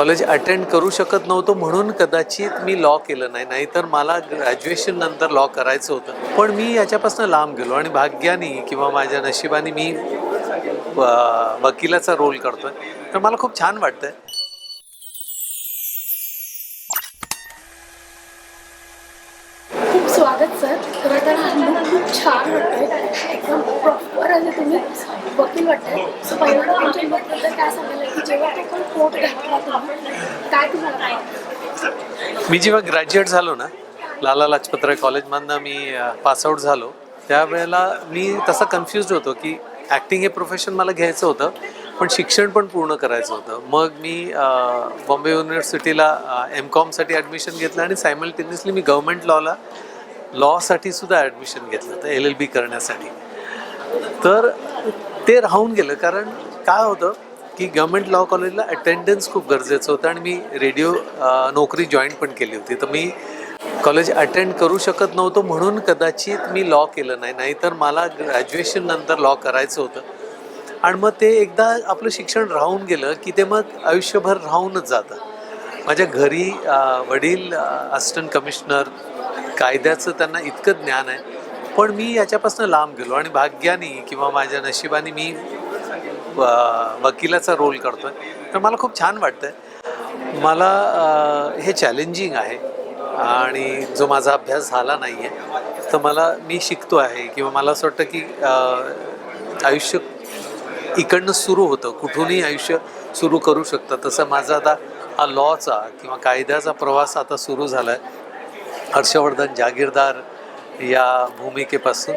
College attend करू शकत नव्हतो म्हणून कदाचित मी लॉ केलं नाही. नाहीतर मला ग्रॅज्युएशन नंतर लॉ करायचं होतं. पण मी याच्यापासून लांब गेलो आणि भाग्याने किंवा माझ्या नशिबाने मी वकिलाचा रोल करतोय तर मला खूप छान वाटतंय खूप स्वागत सर खरं तर हा लुक खूप छान वाटतोय एकदम प्रॉपर तुम्ही वकील वाटताय सो पहिल्यांदा तुमच्या काय सांगायला की जेव्हा तो पण कोर्ट घातला तुम्ही काय तुम्हाला मी जेव्हा ग्रॅज्युएट झालो ना लाला लाजपतराय कॉलेजमधनं मी पासआउट झालो. त्यावेळेला मी तसा कन्फ्युज होतो की ॲक्टिंग हे प्रोफेशन मला घ्यायचं होतं पण शिक्षण पण पूर्ण करायचं होतं. मग मी बॉम्बे युनिव्हर्सिटीला एम कॉमसाठी ॲडमिशन घेतलं आणि सायमल्टेनियसली मी गव्हर्मेंट लॉला लॉसाठी सुद्धा ॲडमिशन घेतलं होतं एल एल बी करण्यासाठी. तर ते राहून गेलं. कारण काय होतं की गव्हर्मेंट लॉ कॉलेजला अटेंडन्स खूप गरजेचं होतं आणि मी रेडिओ नोकरी जॉईन पण केली होती. तर मी कॉलेज अटेंड करू शकत नव्हतो म्हणून कदाचित मी लॉ केलं नाही. नाहीतर मला ग्रॅज्युएशन नंतर लॉ करायचं होतं. आणि मग ते एकदा आपलं शिक्षण राहून गेलं की ते मग आयुष्यभर राहूनच जातं. माझ्या घरी वडील असिस्टंट कमिशनर कायद्याचं त्यांना इतकं ज्ञान आहे. पण मी याच्यापासून लांब गेलो आणि भाग्याने किंवा माझ्या नशिबाने मी व- वकिलाचा रोल करतोय तर मला खूप छान वाटतंय. मला हे चॅलेंजिंग आहे आणि जो माझा अभ्यास झाला नाही आहे तर मला मी शिकतो आहे किंवा मला असं वाटतं की आयुष्य इकडनं सुरू होतं. कुठूनही आयुष्य सुरू करू शकतं. तसं माझा आता हा लॉचा किंवा कायद्याचा प्रवास आता सुरू झाला आहे हर्षवर्धन जागीरदार या भूमिकेपासून.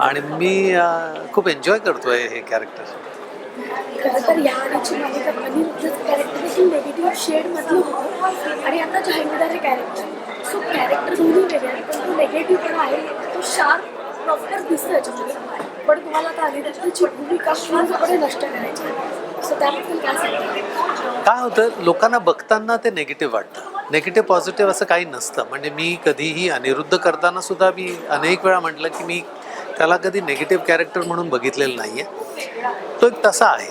आणि मी खूप एन्जॉय करतो आहे हे कॅरेक्टर तर या आधीची मालिका अनिलचं कॅरेक्टर देखील नेगेटिव्ह शेडमधलं होतं. आणि आता जाहीरदार हे कॅरेक्टर सो कॅरेक्टर दोन्ही वेगळे आहेत. पण तो नेगेटिव्ह पण आहे तो शार्प प्रॉपर दिसतो याच्यामध्ये पण तुम्हाला आता अनिरुद्धची भूमिका पूर्णपणे नष्ट करायची आहे. सो त्याबद्दल काय सांगता काय होतं लोकांना बघताना ते नेगेटिव्ह वाटतं. नेगेटिव्ह पॉझिटिव्ह असं काही नसतं. म्हणजे मी कधीही अनिरुद्ध करताना सुद्धा मी अनेक वेळा म्हटलं की मी त्याला कधी नेगेटिव्ह कॅरेक्टर म्हणून बघितलेलं नाही आहे तो एक तसा आहे.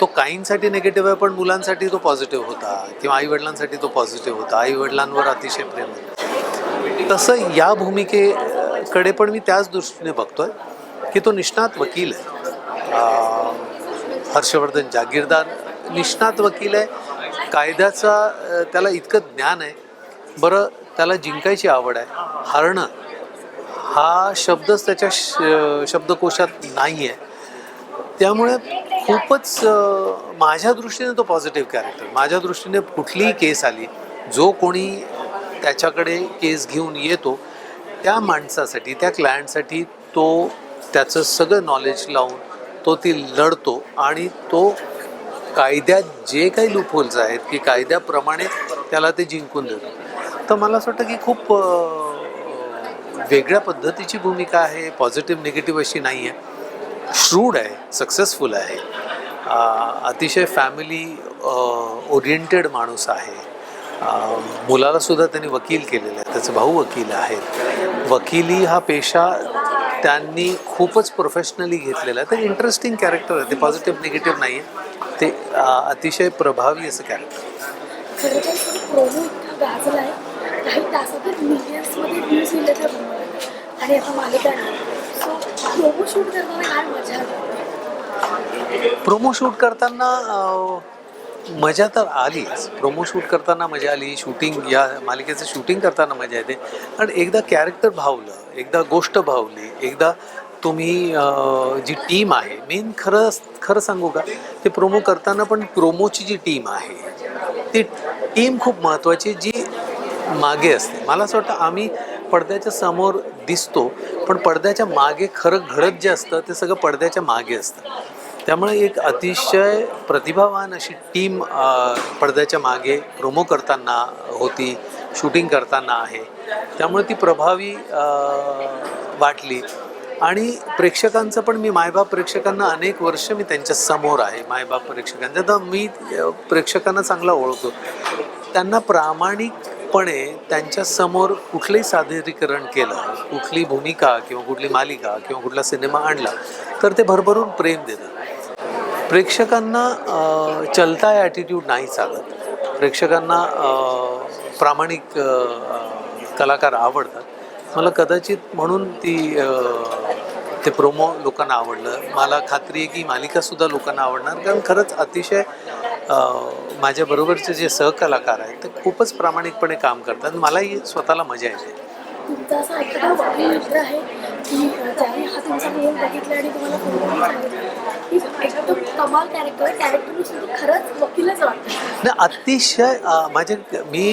तो काहींसाठी नेगेटिव्ह आहे पण मुलांसाठी तो पॉझिटिव्ह होता किंवा आईवडिलांसाठी तो पॉझिटिव्ह होता. आईवडिलांवर अतिशय प्रेम होतं तसं या भूमिकेकडे पण मी त्याच दृष्टीने बघतोय की तो निष्णात वकील आहे. हर्षवर्धन जागीरदार निष्णात वकील आहे. कायद्याचा त्याला इतकं ज्ञान आहे. बरं त्याला जिंकायची आवड आहे. हारणं हा शब्दच त्याच्या श शब्दकोशात नाही आहे त्यामुळे खूपच माझ्या दृष्टीने तो पॉझिटिव्ह कॅरेक्टर माझ्या दृष्टीने कुठलीही केस आली जो कोणी त्याच्याकडे केस घेऊन येतो त्या माणसासाठी त्या क्लायंटसाठी तो त्याचं सगळं नॉलेज लावून तो ती लढतो आणि तो कायद्यात जे काही लूपहोल्स आहेत की कायद्याप्रमाणे त्याला ते जिंकून देतो तर मला असं वाटतं की खूप वेगळ्या पद्धतीची भूमिका आहे पॉझिटिव्ह निगेटिव्ह अशी नाही आहे श्रूड आहे. सक्सेसफुल आहे अतिशय फॅमिली ओरिएंटेड माणूस आहे. मुलालासुद्धा मुलाला सुद्धा त्यांनी वकील केलेलं आहे त्याचे भाऊ वकील आहेत. वकिली हा पेशा त्यांनी खूपच प्रोफेशनली घेतलेला आहे. तर इंटरेस्टिंग कॅरेक्टर आहे ते पॉझिटिव्ह निगेटिव्ह नाही आहे ते अतिशय प्रभावी असं कॅरेक्टर खरं तर प्रोमो इतका गाजला आहे काही तासातच मिलियन्समध्ये व्ह्यूज दिले त्या प्रोमोला आणि आता मालिका सो प्रोमो शूट करताना काय मजा प्रोमो शूट करताना मजा तर आलीच. प्रोमो शूट करताना मजा आली शूटिंग या मालिकेचं शूटिंग करताना मजा येते. आणि एकदा कॅरेक्टर भावलं एकदा गोष्ट भावली एकदा तुम्ही जी टीम आहे मेन खरं खरं सांगू का? ते प्रोमो करताना पण प्रोमोची जी टीम आहे ती टीम खूप महत्त्वाची जी मागे असते. मला असं वाटतं आम्ही पडद्याच्या समोर दिसतो पण पडद्याच्या मागे खरं घडत जे असतं ते सगळं पडद्याच्या मागे असतं. त्यामुळे एक अतिशय प्रतिभावान अशी टीम पडद्याच्या मागे प्रोमो करताना होती शूटिंग करताना आहे. त्यामुळे ती प्रभावी वाटली. आणि प्रेक्षकांचं पण मी मायबाप प्रेक्षकांना अनेक वर्ष मी त्यांच्यासमोर आहे मायबाप प्रेक्षकांच्या. तर मी प्रेक्षकांना चांगला ओळखतो. त्यांना प्रामाणिकपणे त्यांच्यासमोर कुठलंही सादरीकरण केलं कुठली भूमिका किंवा कुठली मालिका किंवा कुठला सिनेमा आणला तर ते भरभरून प्रेम देतात प्रेक्षकांना चलता ॲटिट्यूड नाही चालत. प्रेक्षकांना प्रामाणिक कलाकार आवडतात. मला कदाचित म्हणून ती ते प्रोमो लोकांना आवडलं. मला खात्री आहे की मालिकासुद्धा लोकांना आवडणार. कारण खरंच अतिशय माझ्याबरोबरचे जे सहकलाकार आहेत ते खूपच प्रामाणिकपणे काम करतात. मलाही स्वतःला मजा येते. तुमचा असा एखादा वकील मित्र आहे की अं, ज्याने हा तुमचा रोल बघितला आणि तुम्हाला फोन सांगितलं? की एकदम कमाल कॅरेक्टर कॅरेक्टर सुद्धा खरंच वकीलच वाटतं. नाही अतिशय माझे मी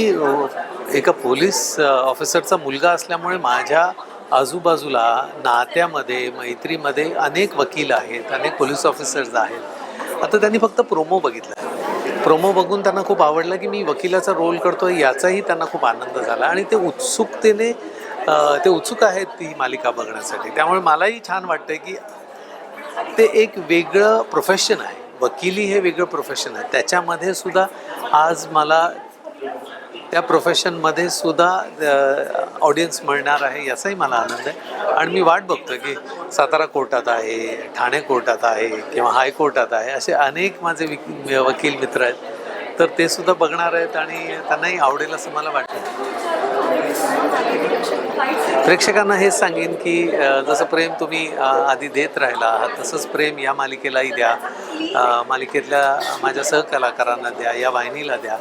एका पोलीस ऑफिसरचा मुलगा असल्यामुळे माझ्या आजूबाजूला नात्यामध्ये मैत्रीमध्ये अनेक वकील आहेत अनेक पोलीस ऑफिसर्स आहेत. आता त्यांनी फक्त प्रोमो बघितला. प्रोमो बघून त्यांना खूप आवडलं की मी वकिलाचा रोल करतो याचाही त्यांना खूप आनंद झाला. आणि ते उत्सुकतेने ते उत्सुक आहेत ती मालिका बघण्यासाठी. त्यामुळे मलाही छान वाटतं की ते एक वेगळं प्रोफेशन आहे. वकिली हे वेगळं प्रोफेशन आहे. त्याच्यामध्ये सुद्धा आज मला त्या प्रोफेशनमध्ये सुद्धा ऑडियन्स मिळणार आहे याचाही मला आनंद आहे. आणि मी वाट बघतो की सातारा कोर्टात आहे ठाणे कोर्टात आहे किंवा हायकोर्टात आहे असे अनेक माझे विक- वकील मित्र आहेत. तर ते सुद्धा बघणार आहेत आणि त्यांनाही आवडेल असं मला वाटतं. प्रेक्षकांना हेच सांगेन की जसं प्रेम तुम्ही आधी देत राहिला आहात तसंच प्रेम या मालिकेलाही द्या. मालिकेतल्या माझ्या सहकलाकारांना द्या या वाहिनीला द्या.